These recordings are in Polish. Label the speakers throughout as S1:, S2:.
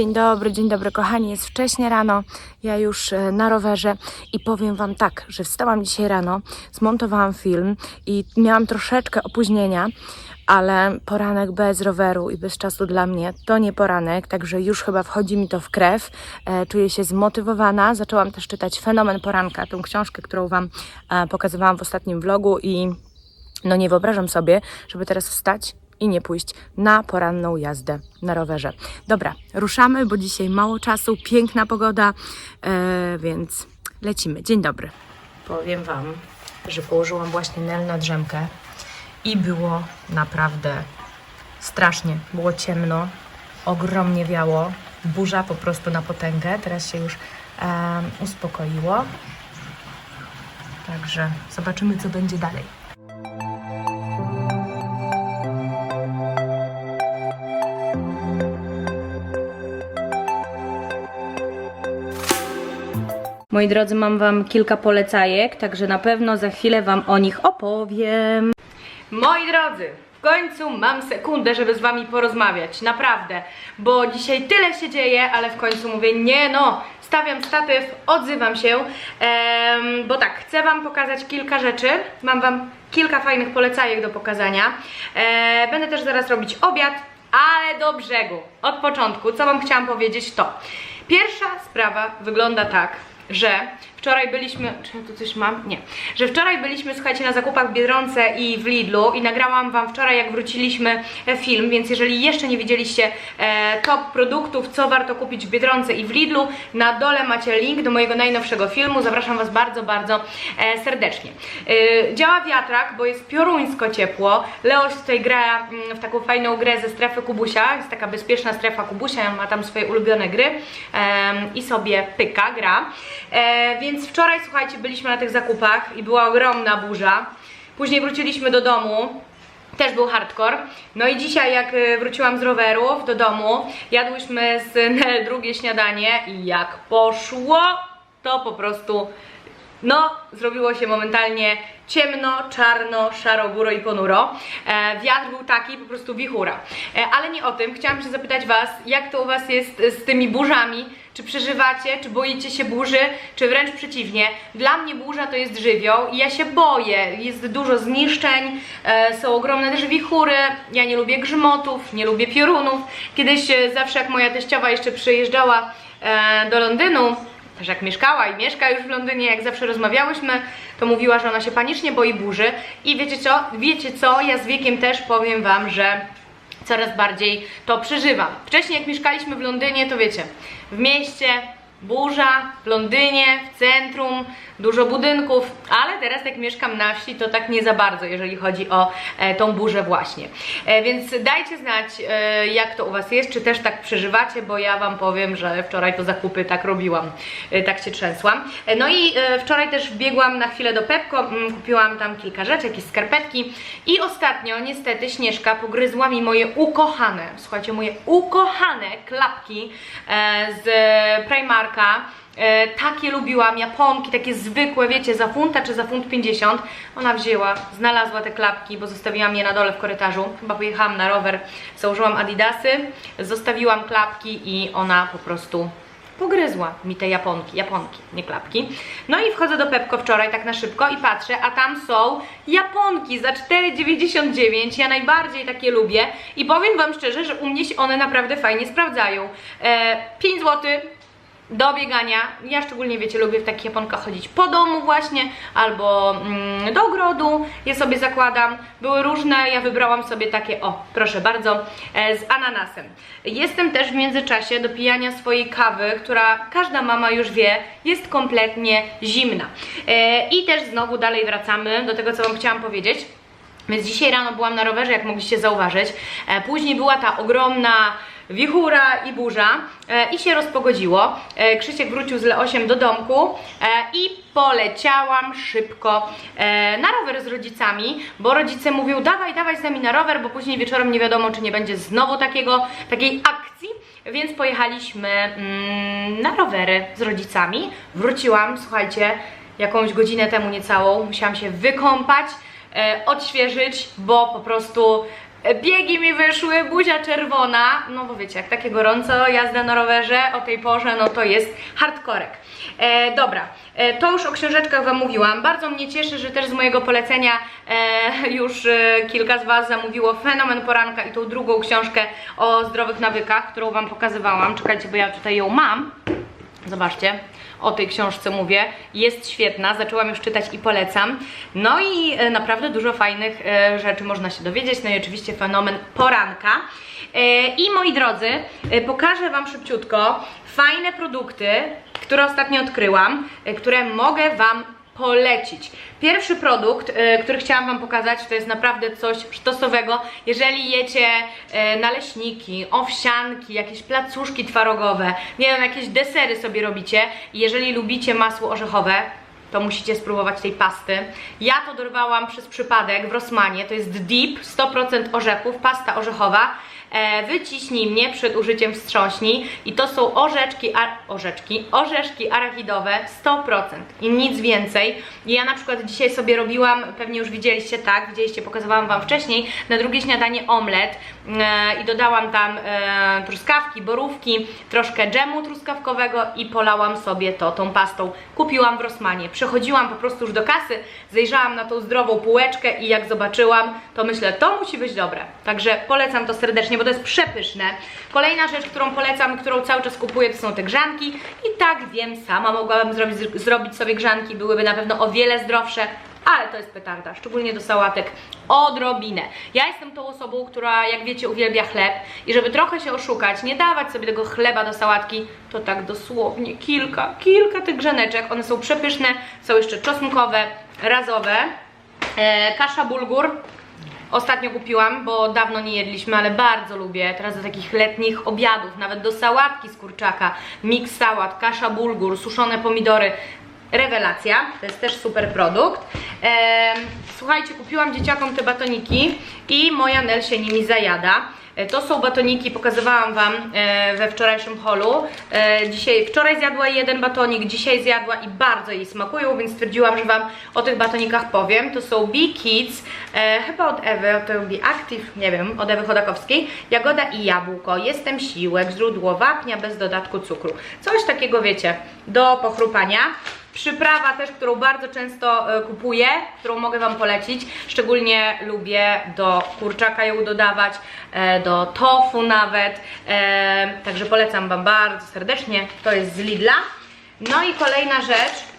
S1: Dzień dobry, dzień dobry kochani, jest wcześnie rano, ja już e, na rowerze i powiem Wam tak, że wstałam dzisiaj rano, zmontowałam film i miałam troszeczkę opóźnienia, ale poranek bez roweru i bez czasu dla mnie to nie poranek, także już chyba wchodzi mi to w krew, e, czuję się zmotywowana, zaczęłam też czytać Fenomen Poranka, tą książkę, którą Wam e, pokazywałam w ostatnim vlogu i no nie wyobrażam sobie, żeby teraz wstać i nie pójść na poranną jazdę na rowerze. Dobra, ruszamy, bo dzisiaj mało czasu, piękna pogoda, e, więc lecimy. Dzień dobry. Powiem Wam, że położyłam właśnie Nel na drzemkę i było naprawdę strasznie. Było ciemno, ogromnie wiało, burza po prostu na potęgę. Teraz się już e, uspokoiło. Także zobaczymy, co będzie dalej. Moi drodzy, mam Wam kilka polecajek, także na pewno za chwilę Wam o nich opowiem. Moi drodzy, w końcu mam sekundę, żeby z Wami porozmawiać, naprawdę, bo dzisiaj tyle się dzieje, ale w końcu mówię, nie no, stawiam statyw, odzywam się, em, bo tak, chcę Wam pokazać kilka rzeczy, mam Wam kilka fajnych polecajek do pokazania, e, będę też zaraz robić obiad, ale do brzegu, od początku, co Wam chciałam powiedzieć to, pierwsza sprawa wygląda tak, że wczoraj byliśmy, czy ja tu coś mam? Nie. Że wczoraj byliśmy, słuchajcie, na zakupach w Biedronce i w Lidlu i nagrałam Wam wczoraj, jak wróciliśmy e, film, więc jeżeli jeszcze nie widzieliście e, top produktów, co warto kupić w Biedronce i w Lidlu, na dole macie link do mojego najnowszego filmu. Zapraszam Was bardzo, bardzo e, serdecznie. E, działa wiatrak, bo jest pioruńsko ciepło. Leoś tutaj gra mm, w taką fajną grę ze strefy Kubusia. Jest taka bezpieczna strefa Kubusia, on ma tam swoje ulubione gry i sobie pyka, gra. E, więc wczoraj, słuchajcie, byliśmy na tych zakupach i była ogromna burza. Później wróciliśmy do domu. Też był hardcore. No i dzisiaj, jak e, wróciłam z rowerów do domu, jadłyśmy z Nel drugie śniadanie i jak poszło, to po prostu no, zrobiło się momentalnie ciemno, czarno, szaro, buro i ponuro. E, wiatr był taki, po prostu wichura. E, ale nie o tym. Chciałam się zapytać Was, jak to u Was jest z tymi burzami? Czy przeżywacie, czy boicie się burzy, czy wręcz przeciwnie? Dla mnie burza to jest żywioł i ja się boję. Jest dużo zniszczeń, e, są ogromne też wichury. Ja nie lubię grzmotów, nie lubię piorunów. Kiedyś e, zawsze jak moja teściowa jeszcze przyjeżdżała e, do Londynu, że jak mieszkała i mieszka już w Londynie, jak zawsze rozmawiałyśmy, to mówiła, że ona się panicznie boi burzy. I wiecie co? Wiecie co? Ja z wiekiem też powiem Wam, że coraz bardziej to przeżywam. Wcześniej jak mieszkaliśmy w Londynie, to wiecie, w mieście burza, w Londynie, w centrum, dużo budynków, ale teraz jak mieszkam na wsi, to tak nie za bardzo, jeżeli chodzi o e, tą burzę właśnie. E, więc dajcie znać, e, jak to u Was jest, czy też tak przeżywacie, bo ja Wam powiem, że wczoraj to zakupy tak robiłam, e, tak się trzęsłam. E, no i e, wczoraj też wbiegłam na chwilę do Pepko, mm, kupiłam tam kilka rzeczy, jakieś skarpetki i ostatnio niestety Śnieżka pogryzła mi moje ukochane, słuchajcie, moje ukochane klapki e, z Primarka. E, takie lubiłam, japonki, takie zwykłe, wiecie, za funta czy za funt 50. Ona wzięła, znalazła te klapki, bo zostawiłam je na dole w korytarzu. Chyba pojechałam na rower, założyłam adidasy, zostawiłam klapki i ona po prostu pogryzła mi te japonki, japonki, nie klapki. No i wchodzę do Pepko wczoraj tak na szybko i patrzę, a tam są japonki za 4,99. Ja najbardziej takie lubię i powiem Wam szczerze, że u mnie się one naprawdę fajnie sprawdzają. E, 5 zł do biegania. Ja szczególnie, wiecie, lubię w takich japonkach chodzić po domu właśnie, albo mm, do ogrodu je sobie zakładam. Były różne, ja wybrałam sobie takie, o, proszę bardzo, e, z ananasem. Jestem też w międzyczasie do pijania swojej kawy, która każda mama już wie, jest kompletnie zimna. E, I też znowu dalej wracamy do tego, co Wam chciałam powiedzieć. Więc dzisiaj rano byłam na rowerze, jak mogliście zauważyć. E, później była ta ogromna wichura i burza e, i się rozpogodziło. E, Krzysiek wrócił z Leosiem do domku e, i poleciałam szybko na rower z rodzicami, bo rodzice mówią dawaj, dawaj z nami na rower, bo później wieczorem nie wiadomo, czy nie będzie znowu takiego, takiej akcji, więc pojechaliśmy mm, na rowery z rodzicami. Wróciłam, słuchajcie, jakąś godzinę temu niecałą, musiałam się wykąpać, odświeżyć, bo po prostu Biegi mi wyszły, buzia czerwona, no bo wiecie, jak takie gorąco, jazda na rowerze o tej porze, no to jest hardkorek. E, dobra, e, to już o książeczkach Wam mówiłam. Bardzo mnie cieszy, że też z mojego polecenia e, już e, kilka z Was zamówiło Fenomen Poranka i tą drugą książkę o zdrowych nawykach, którą Wam pokazywałam. Czekajcie, bo ja tutaj ją mam. Zobaczcie, o tej książce mówię. Jest świetna, zaczęłam już czytać i polecam. No i e, naprawdę dużo fajnych e, rzeczy można się dowiedzieć. No i oczywiście fenomen poranka. E, I moi drodzy, pokażę Wam szybciutko fajne produkty, które ostatnio odkryłam, które mogę Wam polecić. Pierwszy produkt, e, który chciałam Wam pokazać, to jest naprawdę coś sztosowego. Jeżeli jecie e, naleśniki, owsianki, jakieś placuszki twarogowe, nie wiem, jakieś desery sobie robicie jeżeli lubicie masło orzechowe, to musicie spróbować tej pasty. Ja to dorwałam przez przypadek w Rossmanie, to jest Deep, 100% orzechów, pasta orzechowa. E, wyciśnij mnie przed użyciem wstrząśni i to są orzeczki, a, orzeczki, orzeszki arachidowe 100% i nic więcej. I ja na przykład dzisiaj sobie robiłam, pewnie już widzieliście, tak, widzieliście, pokazywałam Wam wcześniej, na drugie śniadanie omlet e, i dodałam tam e, truskawki, borówki, troszkę dżemu truskawkowego i polałam sobie to tą pastą. Kupiłam w Rossmanie. Przechodziłam po prostu już do kasy, zajrzałam na tą zdrową półeczkę i jak zobaczyłam, to myślę, to musi być dobre. Także polecam to serdecznie, bo to jest przepyszne. Kolejna rzecz, którą polecam, którą cały czas kupuję, to są te grzanki. I tak wiem, sama mogłabym zrobić, zrobić sobie grzanki, byłyby na pewno o wiele zdrowsze, ale to jest petarda, szczególnie do sałatek, odrobinę. Ja jestem tą osobą, która jak wiecie uwielbia chleb. I żeby trochę się oszukać, nie dawać sobie tego chleba do sałatki, to tak dosłownie kilka, kilka tych grzaneczek, one są przepyszne, są jeszcze czosnkowe, razowe, e, kasza bulgur, Ostatnio kupiłam, bo dawno nie jedliśmy, ale bardzo lubię. Teraz do takich letnich obiadów, nawet do sałatki z kurczaka, miks sałat, kasza bulgur, suszone pomidory. Rewelacja, to jest też super produkt. Słuchajcie, kupiłam dzieciakom te batoniki i moja Nel się nimi zajada. E, To są batoniki, pokazywałam Wam e, we wczorajszym holu. E, Dzisiaj, wczoraj zjadła jeden batonik, dzisiaj zjadła i bardzo jej smakują, więc stwierdziłam, że Wam o tych batonikach powiem. To są Bee Kids, chyba od Ewy, to Be Active, nie wiem, od Ewy Chodakowskiej. Jagoda i jabłko, jestem siłek, źródło wapnia bez dodatku cukru. Coś takiego, wiecie, do pochrupania. Przyprawa też, którą bardzo często e, kupuję, którą mogę Wam polecić. Szczególnie lubię do kurczaka ją dodawać, e, do tofu nawet. E, Także polecam Wam bardzo serdecznie. To jest z Lidla. No i kolejna rzecz.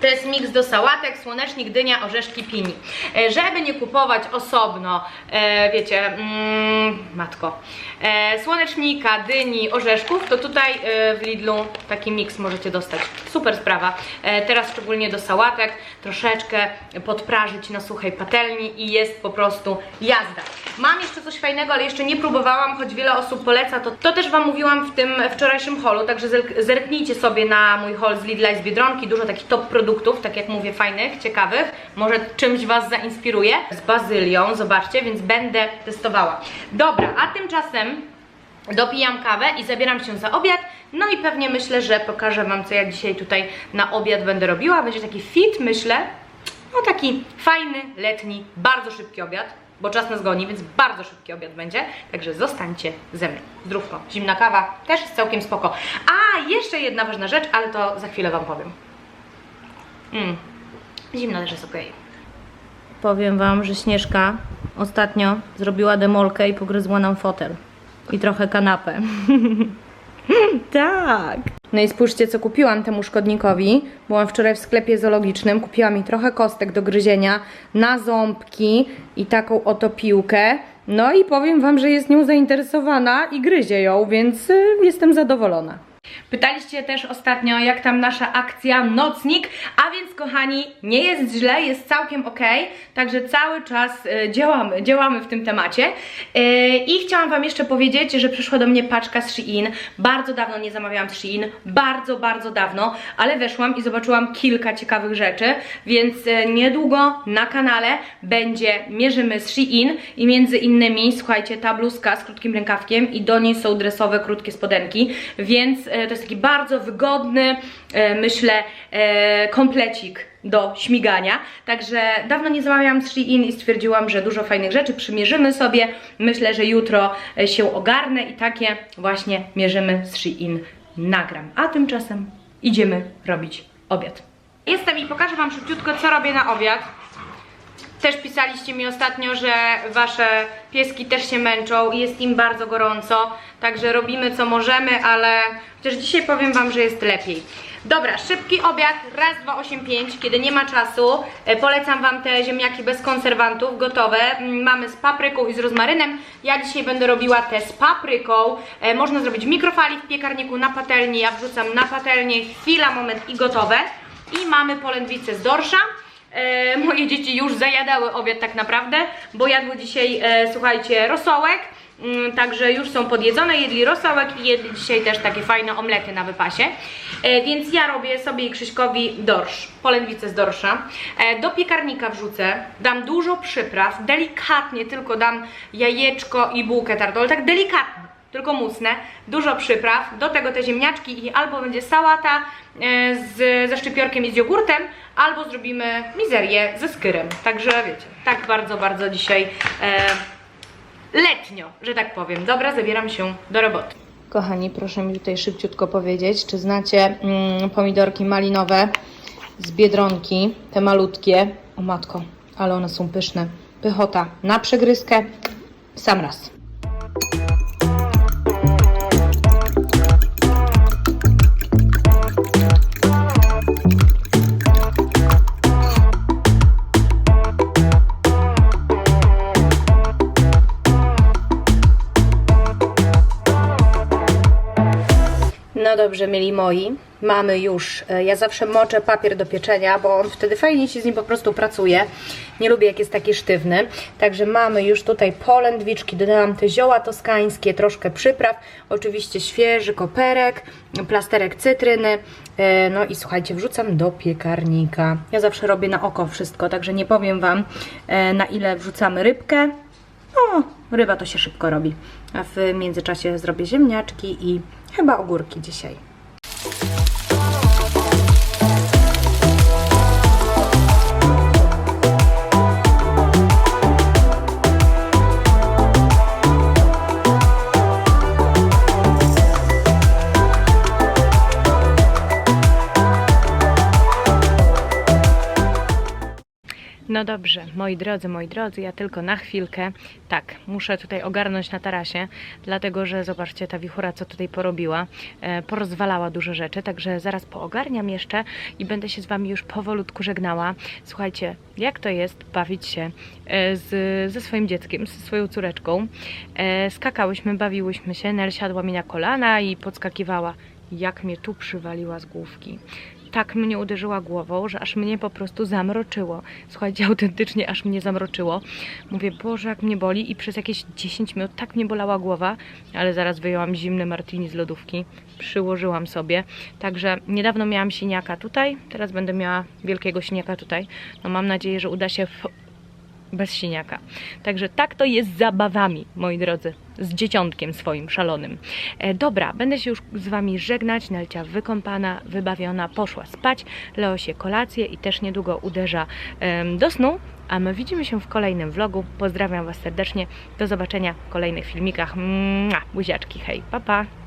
S1: To jest miks do sałatek, słonecznik, dynia, orzeszki, pini. E, żeby nie kupować osobno, e, wiecie, mm, matko, e, słonecznika, dyni, orzeszków, to tutaj w Lidlu taki miks możecie dostać. Super sprawa. Teraz szczególnie do sałatek, troszeczkę podprażyć na suchej patelni i jest po prostu jazda. Mam jeszcze coś fajnego, ale jeszcze nie próbowałam, choć wiele osób poleca, to, to też Wam mówiłam w tym wczorajszym holu, także zerk- zerknijcie sobie na mój hol z Lidla i z Biedronki, dużo takich top produktów, tak jak mówię, fajnych, ciekawych, może czymś Was zainspiruje, z bazylią, zobaczcie, więc będę testowała. Dobra, a tymczasem dopijam kawę i zabieram się za obiad, no i pewnie myślę, że pokażę Wam, co ja dzisiaj tutaj na obiad będę robiła, będzie taki fit, myślę, no taki fajny, letni, bardzo szybki obiad, bo czas nas goni, więc bardzo szybki obiad będzie, także zostańcie ze mną. Zdrówko, zimna kawa też jest całkiem spoko. A, jeszcze jedna ważna rzecz, ale to za chwilę Wam powiem. Mm. Zimno też jest ok. Powiem Wam, że Śnieżka ostatnio zrobiła demolkę i pogryzła nam fotel. I trochę kanapę. tak. No i spójrzcie, co kupiłam temu szkodnikowi. Byłam wczoraj w sklepie zoologicznym. Kupiłam mi trochę kostek do gryzienia na ząbki i taką oto piłkę. No i powiem Wam, że jest nią zainteresowana i gryzie ją, więc y, jestem zadowolona. Pytaliście też ostatnio, jak tam nasza akcja Nocnik, a więc kochani, nie jest źle, jest całkiem ok, także cały czas e, działamy, działamy w tym temacie. E, I chciałam Wam jeszcze powiedzieć, że przyszła do mnie paczka z Shein. Bardzo dawno nie zamawiałam z Shein, bardzo, bardzo dawno, ale weszłam i zobaczyłam kilka ciekawych rzeczy, więc e, niedługo na kanale będzie Mierzymy z Shein i między innymi, słuchajcie, ta bluzka z krótkim rękawkiem i do niej są dresowe, krótkie spodenki, więc to jest taki bardzo wygodny, e, myślę, e, komplecik do śmigania. Także dawno nie zamawiałam z Shein i stwierdziłam, że dużo fajnych rzeczy przymierzymy sobie. Myślę, że jutro e, się ogarnę i takie właśnie mierzymy z Shein nagram. A tymczasem idziemy robić obiad. Jestem i pokażę Wam szybciutko, co robię na obiad. Też pisaliście mi ostatnio, że wasze pieski też się męczą i jest im bardzo gorąco, także robimy co możemy, ale chociaż dzisiaj powiem wam, że jest lepiej. Dobra, szybki obiad, raz, dwa, osiem, pięć, kiedy nie ma czasu. E, polecam wam te ziemniaki bez konserwantów, gotowe. Mm, Mamy z papryką i z rozmarynem. Ja dzisiaj będę robiła te z papryką. E, można zrobić w mikrofali, w piekarniku, na patelni. Ja wrzucam na patelnię, chwila, moment i gotowe. I mamy polędwicę z dorsza. E, moje dzieci już zajadały obiad tak naprawdę, bo jadły dzisiaj, e, słuchajcie, rosołek, mm, także już są podjedzone, jedli rosołek i jedli dzisiaj też takie fajne omlety na wypasie. E, więc ja robię sobie i Krzyśkowi dorsz, polędwicę z dorsza. E, do piekarnika wrzucę, dam dużo przypraw, delikatnie tylko dam jajeczko i bułkę tartą, ale tak delikatnie tylko musnę, dużo przypraw, do tego te ziemniaczki i albo będzie sałata e, z, ze szczypiorkiem i z jogurtem, albo zrobimy mizerię ze skyrem. Także wiecie, tak bardzo, bardzo dzisiaj e, letnio, że tak powiem. Dobra, zabieram się do roboty. Kochani, proszę mi tutaj szybciutko powiedzieć, czy znacie mm, pomidorki malinowe z Biedronki, te malutkie. O matko, ale one są pyszne. Pychota na przegryzkę, sam raz. No dobrze, mieli moi. Mamy już. e, Ja zawsze moczę papier do pieczenia, bo on wtedy fajnie się z nim po prostu pracuje. Nie lubię, jak jest taki sztywny. Także mamy już tutaj polędwiczki. Dodałam te zioła toskańskie, troszkę przypraw. Oczywiście świeży koperek, plasterek cytryny. E, No i słuchajcie, wrzucam do piekarnika. Ja zawsze robię na oko wszystko, także nie powiem Wam, e, na ile wrzucamy rybkę. O, ryba to się szybko robi. A w międzyczasie zrobię ziemniaczki i chyba ogórki dzisiaj. No dobrze, moi drodzy, moi drodzy, ja tylko na chwilkę. Tak, muszę tutaj ogarnąć na tarasie, dlatego że zobaczcie, ta wichura co tutaj porobiła, e, porozwalała dużo rzeczy, także zaraz poogarniam jeszcze i będę się z Wami już powolutku żegnała. Słuchajcie, jak to jest bawić się e, z, ze swoim dzieckiem, ze swoją córeczką. E, skakałyśmy, bawiłyśmy się, Nel siadła mi na kolana i podskakiwała. Jak mnie tu przywaliła z główki tak mnie uderzyła głową, że aż mnie po prostu zamroczyło. Słuchajcie, autentycznie aż mnie zamroczyło. Mówię, Boże, jak mnie boli i przez jakieś 10 minut tak mnie bolała głowa, ale zaraz wyjęłam zimny martini z lodówki, przyłożyłam sobie. Także niedawno miałam siniaka tutaj, teraz będę miała wielkiego siniaka tutaj. No mam nadzieję, że uda się bez siniaka. Także tak to jest z zabawami, moi drodzy, z dzieciątkiem swoim szalonym. E, dobra, będę się już z Wami żegnać. Nelcia wykąpana, wybawiona, poszła spać. Leo się kolację i też niedługo uderza em, do snu. A my widzimy się w kolejnym vlogu. Pozdrawiam Was serdecznie. Do zobaczenia w kolejnych filmikach. Mua, buziaczki, hej, pa pa!